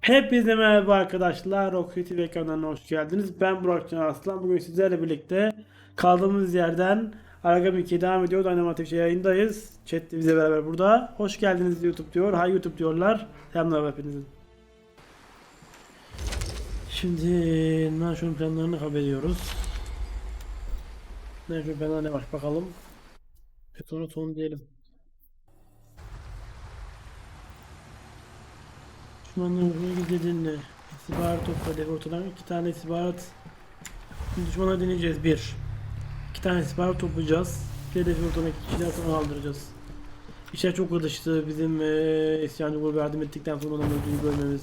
Hepinize merhaba arkadaşlar. Rocket TV kanalına hoş geldiniz. Ben Burak Can Aslan. Bugün sizlerle birlikte kaldığımız yerden Aragami 2'ye devam ediyoruz. Animatif şey yayındayız. Chat bize beraber burada. Hoş geldiniz YouTube diyor. Hay YouTube diyorlar. Selamlar hepinizin. Şimdi Nanşo'nun planlarını haber ediyoruz. Nanşo'nun planlarına ne var bakalım. Sonra ton diyelim. Düşmanların ruhunu gizledin İstihbarat topladı. Ortadan iki tane istihbarat düşmana deneyeceğiz. Bir. İki tane istihbarat toplayacağız. Ortadan iki kişiler sonra aldıracağız. İşler çok kızıştı. Bizim eee isyancı grubu yardım ettikten sonra onun öldüğünü görmemiz.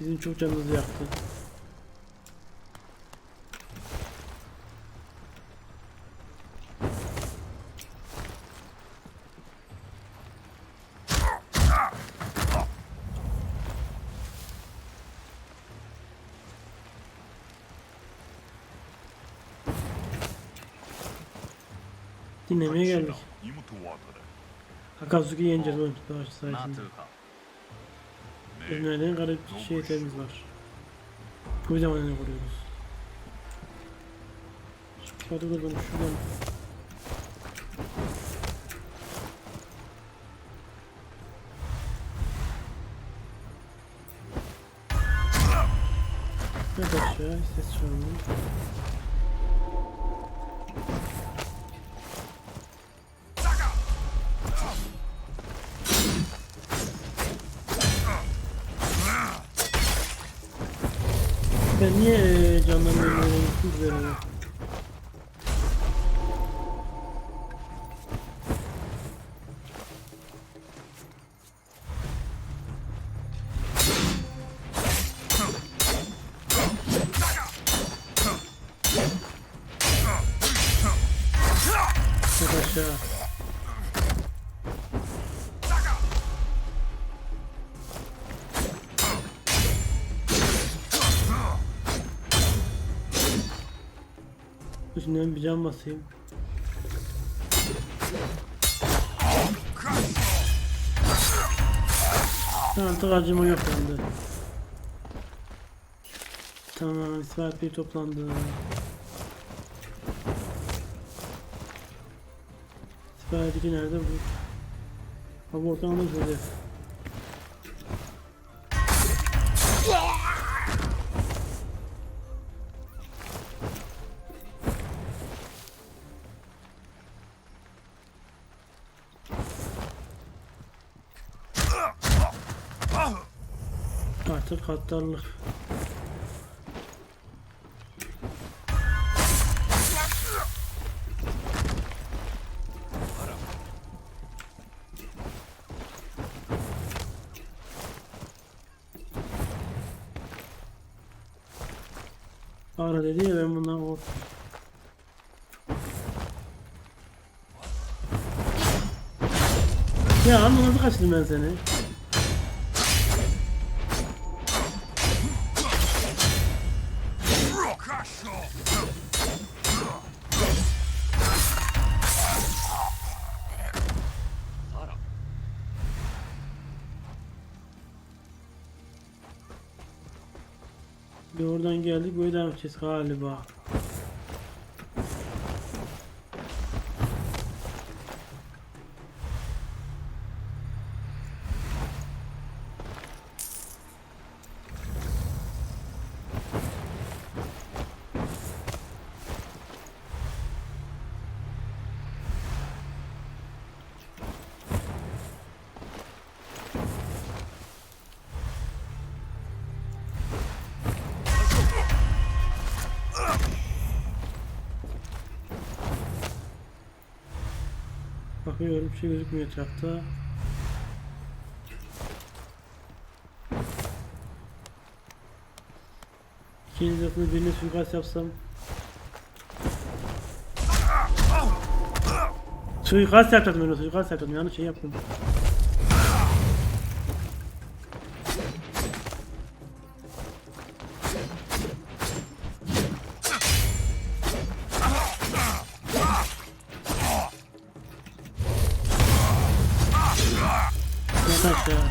Bizim çok canımızı yaktı. Dinlemeye geldik. Akazuki yeneceğiz oyun tutmaç sayesinde. Ölmeden garip şey temiz var. Bu yüzden oyunu kuruyoruz. Hadi bakalım şuradan. Ne kaçıyor? Ses çalmıyor. Öyle gittim ben bir can basayım. Artık harcama yok bende. Tamam ispat bir toplandı. 2 nerede bu? Ha bu ortamda şöyle. Artık katlarlık. Ara dedi ya ben bundan kork. Ya nasıl kaçtım ben seni? Geldik böyle devam edeceğiz galiba. Bakıyorum bir şey gözükmüyor etrafta. İkinci tarafında birine suikast yapsam. Suikast yapacaktım öyle suikast yapacaktım yanlış şey yaptım. Aşağı. Tamam.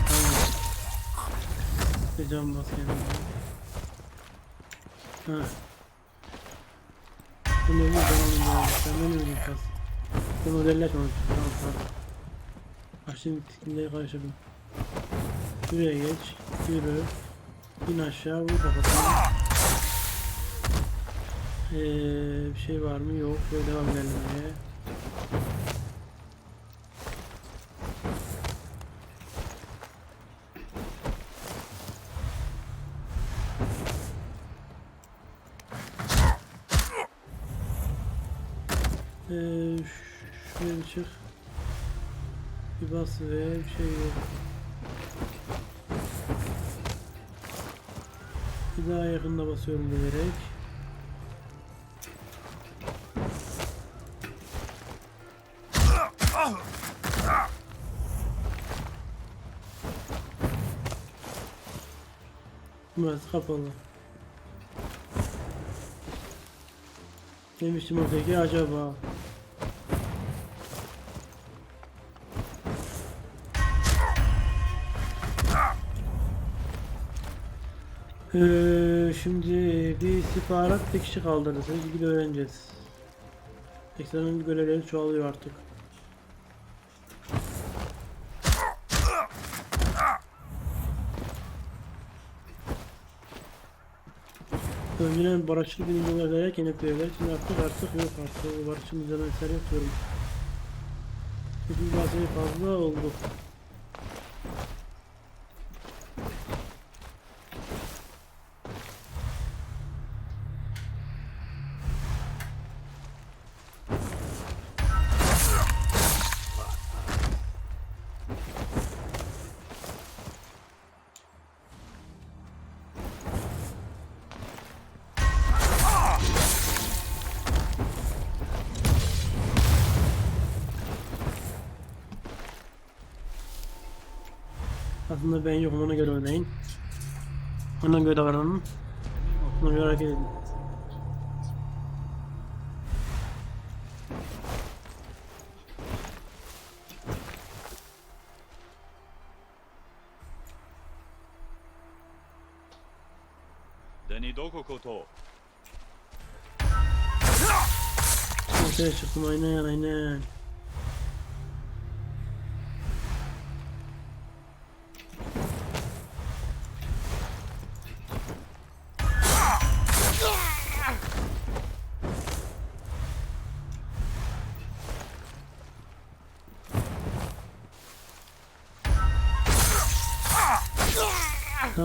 Bir can bas kendine. Ha. Bu ne bu zaman böyle? Sen beni mi kas? Bu modelleşmemiş. Tamam pardon. Ha şimdi tikimleri karıştırdım. Şuraya geç. Yürü. İn aşağı vur kafasına. Ee, bir şey var mı? Yok. Böyle devam ilerlemeye. Ee, şuraya bir çık. Bir bas ve bir şey yok. Bir daha yakında basıyorum bilerek. Burası kapalı. Demiştim öteki acaba. Ee, şimdi bir istihbarat bir kişi kaldırdı. Siz gibi öğreneceğiz. Ekranın görevleri çoğalıyor artık. Önceden barışçıl bilimler derken yapıyorlar. Şimdi artık artık yok artık. Barışçıl eser yapıyorum. Çünkü bazen fazla oldu. Aslında ben yokum ona göre oynayın. Ona göre davranın. Ona göre hareket edin. Deni doko koto. Ortaya çıktım aynen aynen.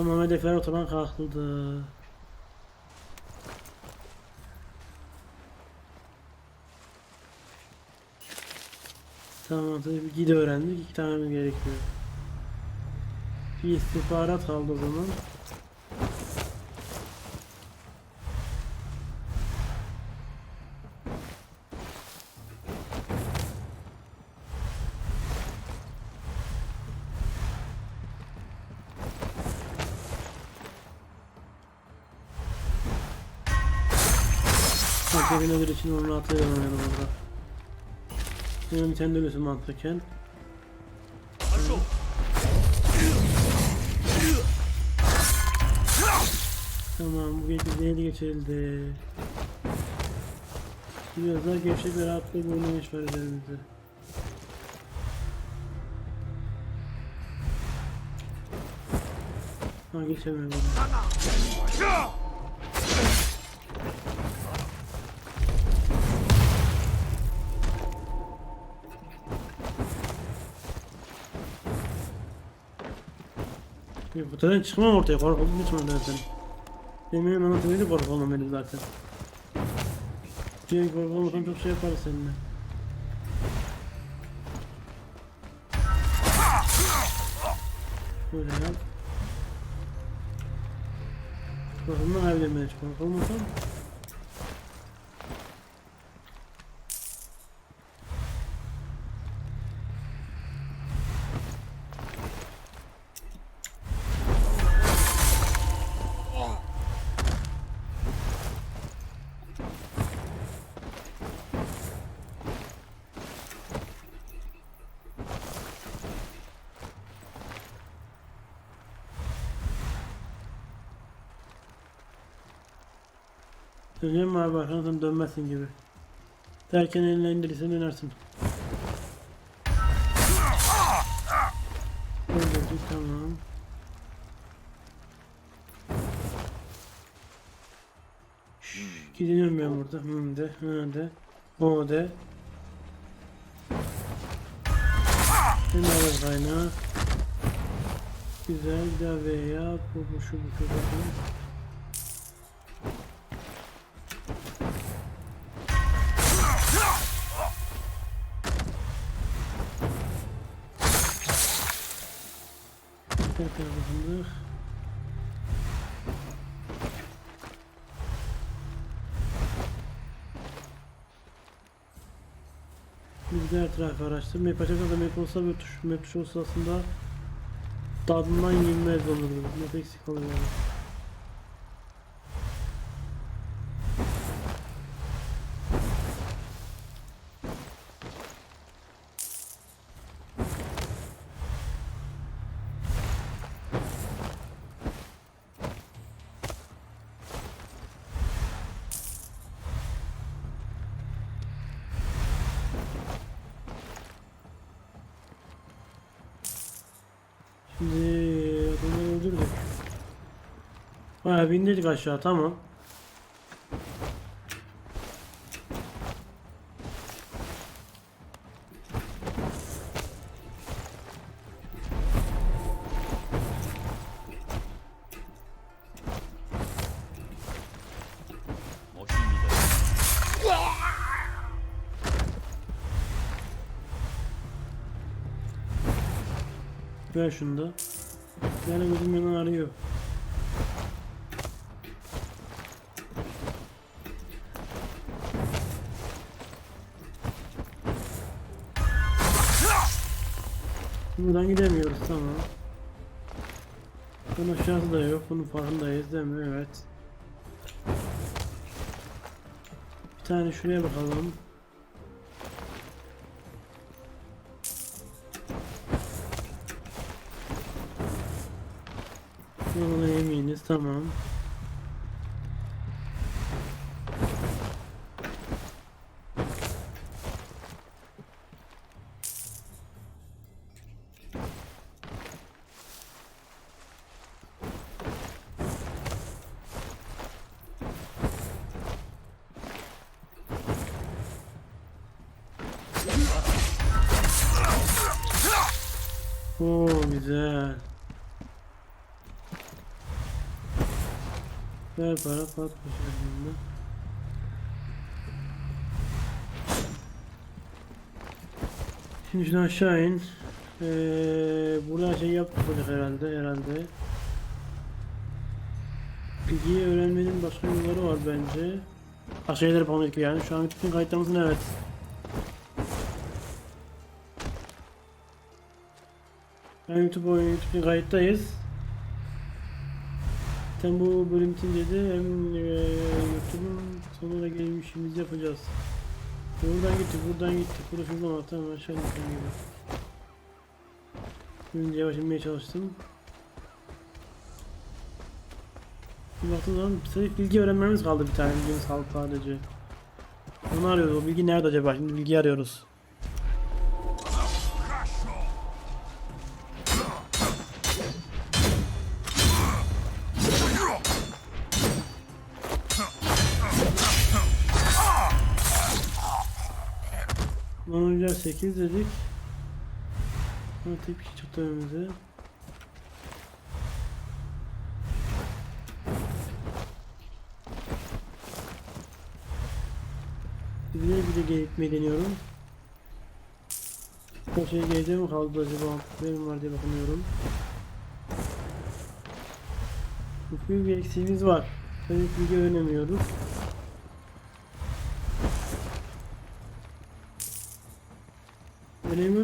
Tamam hedefler ortadan kalktı. Tamam tabii bir gide öğrendik. İki tane mi gerekiyor? Bir istihbarat kaldı o zaman. Evine bir için onu atlayalım orada. Benim bir tane de ölüsü mantıken. Tamam bu gece değil geçirildi. Biraz daha gevşek ve rahatlık bir oynamış var üzerimizde. Ha geçemiyorum. Bir Kutudan çıkmam ortaya korkuldu lütfen zaten. Benim anlatımıyla korkulmam benim zaten. Şey korkulmasam çok şey yaparız seninle. Böyle yap. Korkulma kaybedemeye hiç korkulmasam. Dönüyor mu abi arkandan dönmezsin gibi. Derken eline indirirsen dönersin. Öldürdük tamam. Gidiniyorum ben burada. Hı de, hı de. O de. Sen alır kaynağı. Güzel bir daha veya bu bu şu bu şu bakın. Her Map açarsan da map olsa bir tuş, map tuşu olsa aslında tadından yenmez olurdu. Map eksik olur yani. Bindirdik aşağı tamam. Ver şunu da. Yani gözüm yanına arıyor. Buradan gidemiyoruz tamam. Bunun aşağısı da yok. Bunun farkındayız değil mi? Evet. Bir tane şuraya bakalım. Ona eminiz tamam. Ver para pat başarımında. Şimdi şunu aşağı in. Ee, burada şey yaptık herhalde herhalde. Bilgiyi öğrenmenin başka yolları var bence. Ha şeyleri yapalım ilk yani. Şu an bütün kayıtlarımızın evet. Yani YouTube oyunu YouTube kayıttayız. Zaten bu bölüm bitince de hem eee, YouTube'un sonuna gelmişimizi yapacağız. Buradan gittik, buradan gittik. Burası var. Tamam aşağı indik gibi. Şimdi yavaş inmeye çalıştım. Bir baktığım zaman sırf bilgi öğrenmemiz kaldı bir tane bilgimiz kaldı sadece. Onu arıyoruz. O bilgi nerede acaba? Şimdi bilgi arıyoruz. 8 dedik. Ha, tek şey çıktı önümüze. Bir de bir de gitmeyi deniyorum. Şey geride mi kaldı acaba? Benim var diye bakmıyorum. Hukuki bir eksiğimiz var. Tabii bilgi öğrenemiyoruz.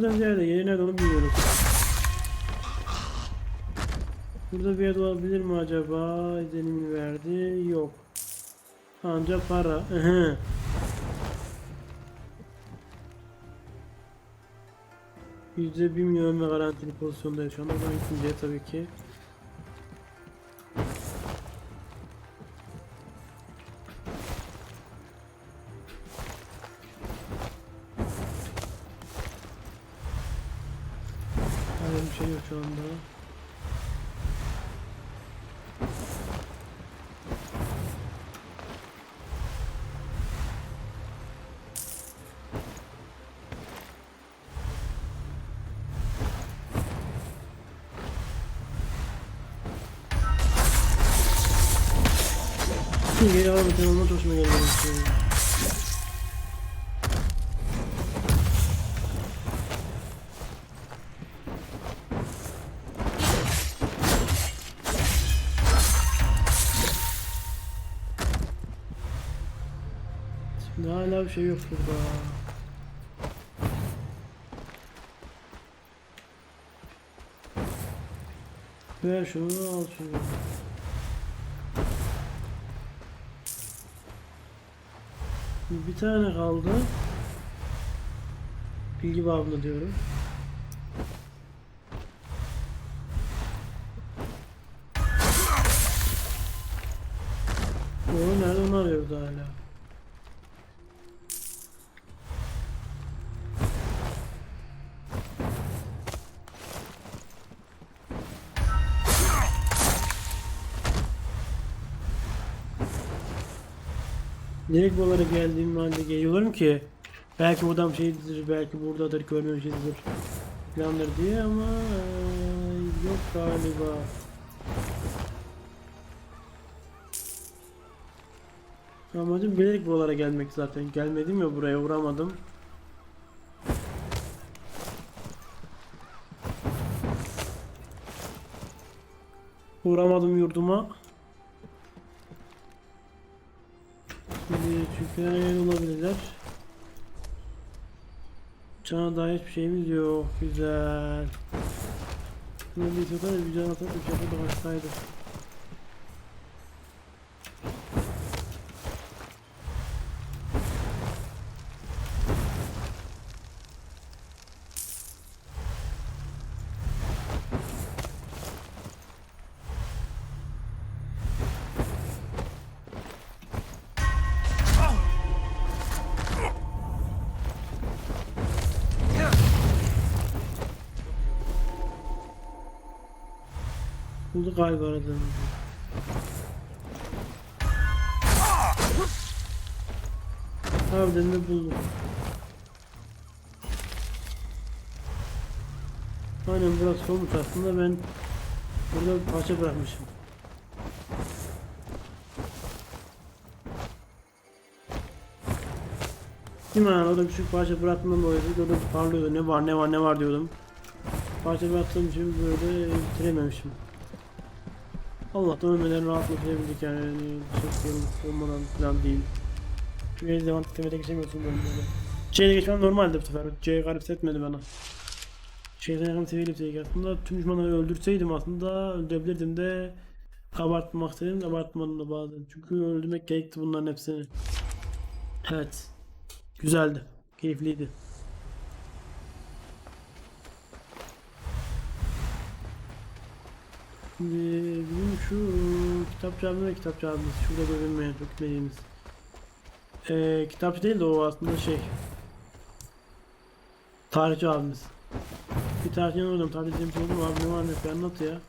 Önemli'den ziyade yeri nerede onu bilmiyoruz. Burada bir yer olabilir mi acaba? İzlenimi verdi. Yok. Ancak para. Ehe. Yüzde bir milyon ve garantili pozisyondayız şu anda. Ben ikinciye tabii ki. Öyle bir şey yok şu anda. Geri alalım sen ondan hoşuma geldi. Hala bir şey yok burada. Ver şunu al şunu. Bir tane kaldı. Bilgi babında diyorum. Direkt buralara geldiğim halde geliyorum ki belki bu adam şeydir, belki buradadır, görmemişizdir plandır diye ama eee, yok galiba. Amacım bilerek buralara gelmek zaten. Gelmedim ya buraya uğramadım. Uğramadım yurduma. Her yer olabilirler. Cana dair hiçbir şeyimiz yok. Güzel. Şuna bir sefer can atıp bir şaka da başlaydı. Buldu galiba aradığımızı. Harbiden de buldum. Aynen burası olmuş aslında ben burada bir parça bırakmışım. Değil mi? Yani orada küçük parça bıraktığımdan dolayı orada parlıyordu. Ne var ne var ne var diyordum. Parça bıraktığım için böyle bitirememişim. Allah'tan ölmeden rahat bitirebildik yani. yani çok yorulmuş olmadan falan değil. Çünkü devam etmede geçemiyorsun böyle. C'ye geçmem normaldi bu sefer. C garip etmedi bana. Şeyden yakın seviyeli bir şey. Aslında tüm düşmanları öldürseydim aslında öldürebilirdim de abartmak istedim de abartmadım da bazen. Çünkü öldürmek gerekti bunların hepsini. Evet. Güzeldi. Keyifliydi. Şimdi bizim şu kitapçı ve kitapçı abimiz. Şurada görünmeyen çok gitmediğimiz. Ee, kitapçı değil de o aslında şey. Tarihçi abimiz. Bir tarihçiden oldum. Tarihçiden bir şey oldu mu abi ne var ne yok bir anlat ya.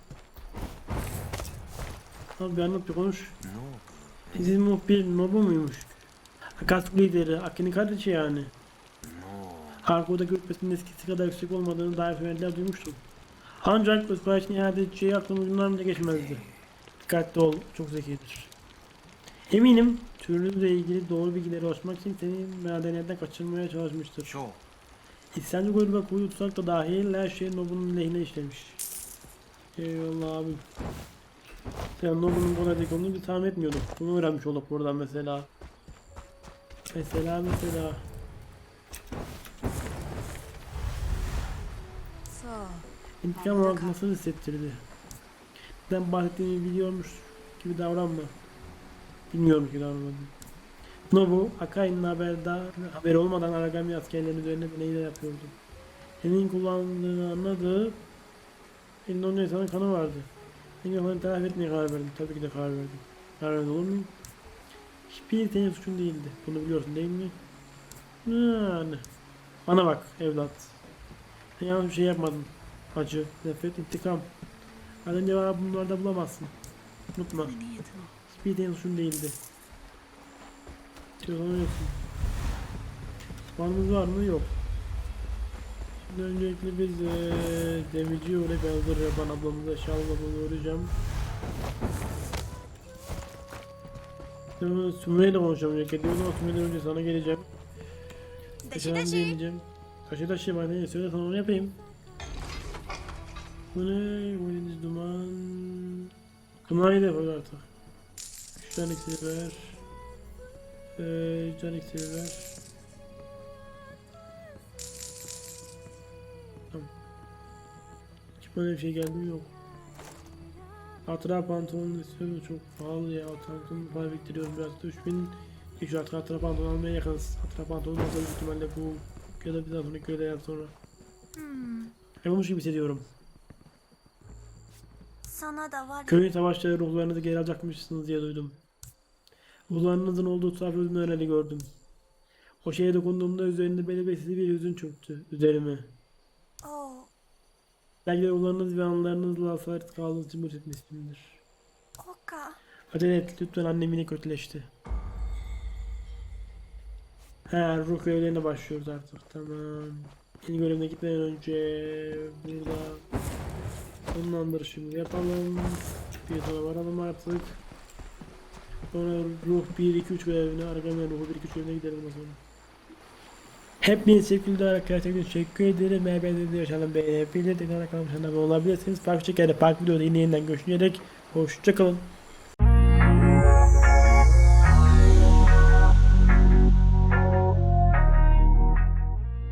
Abi bir anlat bir konuş. Sizin muhbir Nobu muymuş? Akask lideri Aki'nin kardeşi yani. Harko'da görüntüsünün eskisi kadar yüksek olmadığını dair söylentiler duymuştum. Ancak Özbayiş'in iade edeceği aklım ucundan bile geçmezdi. Dikkatli ol, çok zekidir. Eminim türünüzle ilgili doğru bilgileri ulaşmak için seni medeniyetten kaçırmaya çalışmıştır. Şu. İsyancı gruba kuyu tutsak da dahil her şey Nobu'nun lehine işlemiş. Eyvallah abi. Sen Nobu'nun buna dik olduğunu bir tahmin etmiyordum. Bunu öğrenmiş olduk buradan mesela. Mesela mesela. İntikam almak nasıl hissettirdi? Neden bahsettiğimi biliyormuş gibi davranma. Bilmiyorum ki davranmadım. Nobu, Akai'nin haberdar, haberi olmadan Aragami askerlerinin üzerine deneyler yapıyordu. Senin kullandığını anladı. Elinde onca insanın kanı vardı. Engin onu telafi etmeye karar verdim. Tabii ki de karar verdim. Karar verdim olur muyum? Hiçbir senin suçun değildi. Bunu biliyorsun değil mi? Yani. Bana bak evlat. Sen yanlış bir şey yapmadın. Acı, nefret, intikam. Annen cevabı bunlarda bulamazsın. Unutma. Hiçbir en suçun değildi. Çözemiyorsun. Puanımız var mı? Yok. Şimdi öncelikle biz ee, demirciye uğrayıp Elder Reban ablamızı aşağı ablamızı uğrayacağım. Sümre ile konuşacağım önce. Kedi ama önce sana geleceğim. Daşı daşı. Taşı taşı bana ne söyle sana onu yapayım. Bu ne? Bu ne? Duman. Dumanı da yapalım artık. 3 tane iksiri ver. Ee, 3 tane iksiri ver. Tamam. Bir şey geldi mi? Yok. Hatıra pantolonu istiyorum çok pahalı ya. Pantolonu para biriktiriyorum biraz da 3000 İlk artık hatıra pantolon almaya yakınız. Hatıra pantolon olsa büyük ihtimalle bu ya da bir daha sonraki öğleden sonra. うん。Yapılmış gibi hissediyorum. Sana da var. Köyün savaşçıları ruhlarınızı geri alacakmışsınız diye duydum. Ruhlarınızın olduğu tarafı ölümlerle gördüm. O şeye dokunduğumda üzerinde beni belirsiz bir hüzün çöktü üzerime. Oh. Belki de ruhlarınız ve anılarınızla asaret kaldığınız için bu titmiştimdir. Oka. Acele et lütfen annem yine kötüleşti. He ruh görevlerine başlıyoruz artık tamam. Yeni görevine gitmeden önce burada sonlandırışımızı yapalım. Bir sonra varalım artık. Sonra ruh 1 2 3 görevine Argamya ruhu 1 2 3 görevine gidelim o zaman. Hepiniz sevgili arkadaşlar teşekkür ederim. Beğendiğiniz yaşanan beğenebilir. Tekrar kanalıma abone olabilirsiniz. Farklı şekilde farklı videoda yine yeniden görüşünceye dek hoşçakalın.